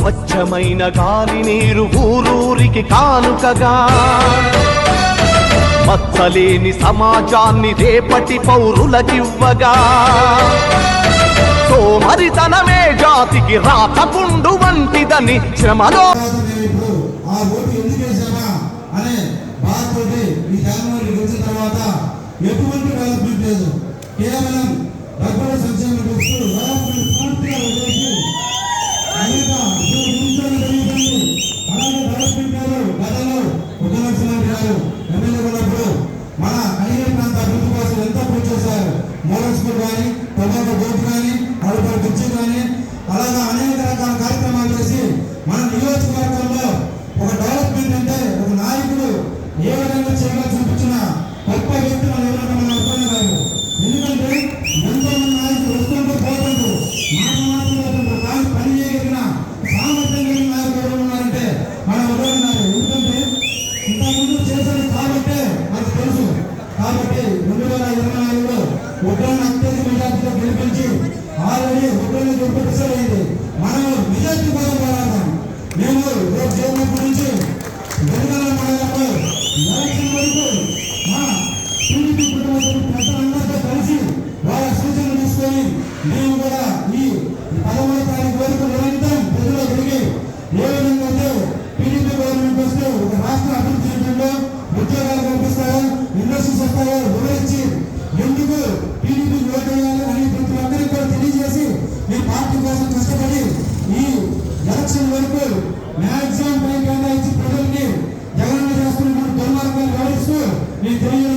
స్వచ్ఛమైన గాలి నీరు ఊరూరికి కానుకగా. మచ్చలేని సమాజాన్ని రేపటి పౌరులకివ్వగా. సోమరితనమే జాతికి రాతపుండు వంటిదని శ్రమలో ఎటువంటి డెవలప్మెంట్ లేదు. కేవలం డబ్బుల సంక్షేమ ఏ విధంగా చేయాలని చూపించిన గొప్ప వ్యక్తులు ఎవరైనా మన అర్థం కాదు. ఎందుకంటే ఎంతో మంది నాయకులు వస్తుంటూ పోతుంటూ మాట మాట్లాడుతుంటూ కానీ పని చేయగలిగిన సామర్థ్యం కలిగిన నాయకులు ఎవరు ఉన్నారంటే మన ఎవరు ఎందుకంటే ఇంతకుముందు చేశారు కాబట్టే మనకు తెలుసు. కాబట్టి రెండు వేల ఇరవై నాలుగులో ఉగ్రాన్ని అత్యధిక మెజార్టీతో గెలిపించి ఆల్రెడీ ఉగ్రాన్ని గెలిపి అయింది. మనం మెజార్టీ కోసం పోరాడదాం. మేము రేపు గురించి జరిగిన వెనుకల మండలంలో ఎలక్షన్ వరకు మా టీడీపీ కుటుంబ సభ్యులు ప్రజలందరితో కలిసి వాళ్ళ సూచనలు తీసుకొని మేము కూడా ఈ పదమూడవ తారీఖు వరకు నిరంతరం ప్రజల్లో తిరిగి ఏ విధంగా అయితే టీడీపీ గవర్నమెంట్ వస్తే ఒక రాష్ట్ర అభివృద్ధి చేయడంలో ఉద్యోగాలు కల్పిస్తాయో ఇండస్ట్రీస్ వస్తాయో వివరించి ఎందుకు టీడీపీ ఓటు అని ప్రతి ఒక్కరికి కూడా తెలియజేసి మీ పార్టీ కోసం కష్టపడి ఈ ఎలక్షన్ వరకు మ్యాక్సిమం టైం కేటాయించి ప్రజల్ని జగన్ చేస్తున్న దుర్మార్గాలు వివరిస్తూ నేను తెలియజేయడం